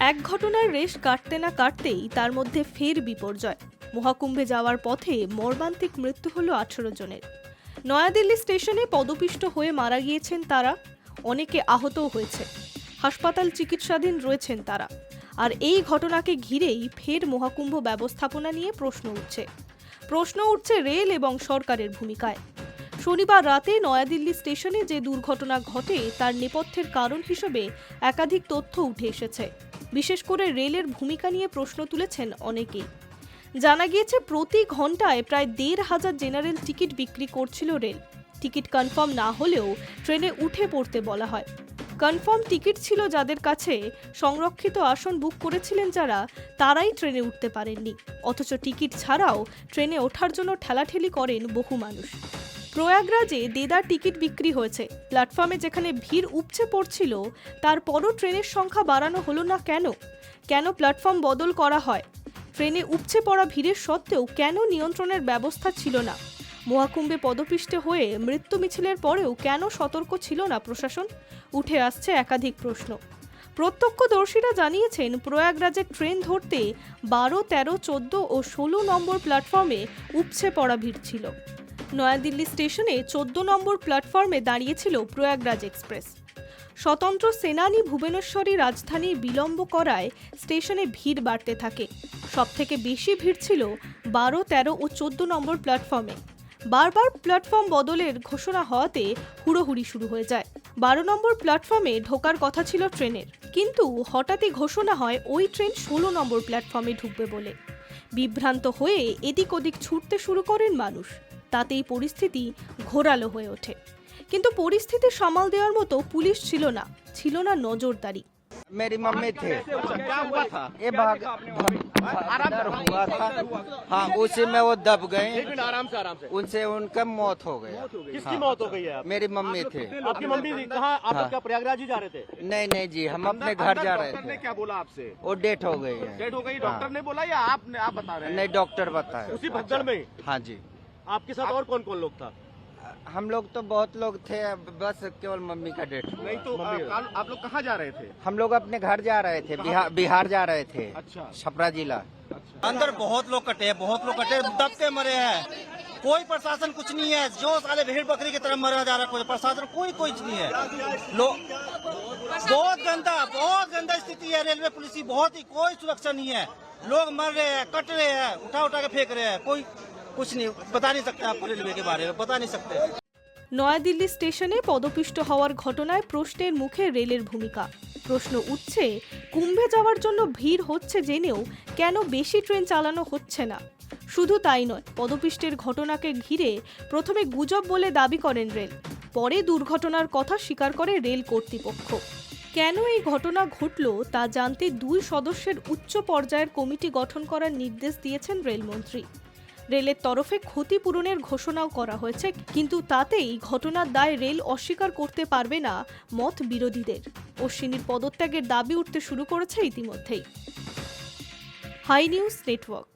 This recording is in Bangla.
এক ঘটনার রেশ কাটতে না কাটতেই তার মধ্যে ফের বিপর্যয়। মহাকুম্ভে যাওয়ার পথে মর্মান্তিক মৃত্যু হল আঠেরো জনের। নয়াদিল্লি স্টেশনে পদপিষ্ট হয়ে মারা গিয়েছেন তারা। অনেকে আহতও হয়েছে। হাসপাতাল চিকিৎসাধীন রয়েছেন তারা। আর এই ঘটনাকে ঘিরেই ফের মহাকুম্ভ ব্যবস্থাপনা নিয়ে প্রশ্ন উঠছে। প্রশ্ন উঠছে রেল এবং সরকারের ভূমিকায়। শনিবার রাতে নয়াদিল্লি স্টেশনে যে দুর্ঘটনা ঘটে, তার নেপথ্যের কারণ হিসেবে একাধিক তথ্য উঠে এসেছে। বিশেষ করে রেলের ভূমিকা নিয়ে প্রশ্ন তুলেছেন অনেকেই। জানা গিয়েছে, প্রতি ঘন্টায় প্রায় দেড় হাজার জেনারেল টিকিট বিক্রি করছিল রেল। টিকিট কনফার্ম না হলেও ট্রেনে উঠে পড়তে বলা হয়। কনফার্ম টিকিট ছিল যাদের কাছে সংরক্ষিত আসন বুক করেছিলেন যারা, তারাই ট্রেনে উঠতে পারেননি। অথচ টিকিট ছাড়াও ট্রেনে ওঠার জন্য ঠেলাঠেলি করেন বহু মানুষ। প্রয়াগরাজে দেদার টিকিট বিক্রি হয়েছে। প্ল্যাটফর্মে যেখানে ভিড় উপচে পড়ছিল, তারপরও ট্রেনের সংখ্যা বাড়ানো হলো না কেন? কেন প্ল্যাটফর্ম বদল করা হয়? ট্রেনে উপচে পড়া ভিড়ের সত্ত্বেও কেন নিয়ন্ত্রণের ব্যবস্থা ছিল না? মহাকুম্ভে পদপিষ্টে হয়ে মৃত্যু মিছিলের পরেও কেন সতর্ক ছিল না প্রশাসন? উঠে আসছে একাধিক প্রশ্ন। প্রত্যক্ষদর্শীরা জানিয়েছেন, প্রয়াগরাজের ট্রেন ধরতে বারো, তেরো, চোদ্দ ও ষোলো নম্বর প্ল্যাটফর্মে উপচে পড়া ভিড় ছিল। নয়াদিল্লি স্টেশনে চোদ্দ নম্বর প্ল্যাটফর্মে দাঁড়িয়েছিল প্রয়াগরাজ এক্সপ্রেস। স্বতন্ত্র সেনানি ভুবনেশ্বরী রাজধানী বিলম্ব করায় স্টেশনে ভিড় বাড়তে থাকে। সবথেকে বেশি ভিড় ছিল বারো, তেরো ও চোদ্দ নম্বর প্ল্যাটফর্মে। বারবার প্ল্যাটফর্ম বদলের ঘোষণা হওয়াতে হুড়োহুড়ি শুরু হয়ে যায়। বারো নম্বর প্ল্যাটফর্মে ঢোকার কথা ছিল ট্রেনের। কিন্তু হঠাৎই ঘোষণা হয় ওই ট্রেন ষোলো নম্বর প্ল্যাটফর্মে ঢুকবে বলে। বিভ্রান্ত হয়ে এদিক ওদিক ছুটতে শুরু করেন মানুষ। তাতেই পরিস্থিতি ঘোরালো হয়ে ওঠে কিন্তু পরিস্থিতি সামাল দেওয়ার মতো পুলিশ ছিল না ছিল না নজরদারি मेरी मम्मी थे क्या हुआ था ये भाग अंदर हुआ था हाँ उसी में वो दब गए एक मिनट आराम से आराम से उनसे उनका मौत हो गया किसकी हाँ। मौत हो गई है आप मेरी मम्मी थे आपकी मम्मी थी कहाँ आप लोग हाँ। क्या प्रयागराज ही जा रहे थे नहीं नहीं जी हम अपने घर जा रहे डॉक्टर ने थे क्या बोला आपसे वो डेट हो गई है डेट हो गई डॉक्टर ने बोला या आपने आप बता रहे हैं नहीं डॉक्टर बताए उसी भगदड़ में हाँ जी आपके साथ आप... और कौन कौन लोग था? हम लोग तो बहुत लोग थे बस केवल मम्मी का डेट। नहीं तो आ, काल- आप लोग कहाँ जा रहे थे? हम लोग अपने घर जा रहे थे बिहार बिहार जा रहे थे अच्छा। छपरा जिला। अंदर बहुत लोग कटे हैं बहुत लोग कटे हैं, दब के मरे हैं। कोई प्रशासन कुछ नहीं है जो साले भेड़ बकरी की तरह मरा जा रहा है कोई प्रशासन कोई कोई नहीं है। लोग बहुत गंदा बहुत गंदा स्थिति है रेलवे पुलिस की बहुत ही कोई सुरक्षा नहीं है। लोग मर रहे हैं कट रहे हैं उठा उठा के फेंक रहे हैं कोई कुछ नहीं बता नहीं सकते आपको रेलवे के बारे में बता नहीं सकते নয়াদিল্লি স্টেশনে পদপিষ্ট হওয়ার ঘটনায় প্রশ্নের মুখে রেলের ভূমিকা প্রশ্ন উঠছে কুম্ভে যাওয়ার জন্য ভিড় হচ্ছে জেনেও কেন বেশি ট্রেন চালানো হচ্ছে না শুধু তাই নয় পদপিষ্টের ঘটনাকে ঘিরে প্রথমে গুজব বলে দাবি করেন রেল পরে দুর্ঘটনার কথা স্বীকার করে রেল কর্তৃপক্ষ কেন এই ঘটনা ঘটল তা জানতে দুই সদস্যের উচ্চ পর্যায়ের কমিটি গঠন করার নির্দেশ দিয়েছেন রেলমন্ত্রী রেলের তরফে ক্ষতিপূরণের ঘোষণাও করা হয়েছে, কিন্তু তাতেই ঘটনার দায় রেল অস্বীকার করতে পারবে না মত বিরোধীদের। অশ্বিনীর পদত্যাগের দাবি উঠতে শুরু করেছে ইতিমধ্যেই। Hi news network.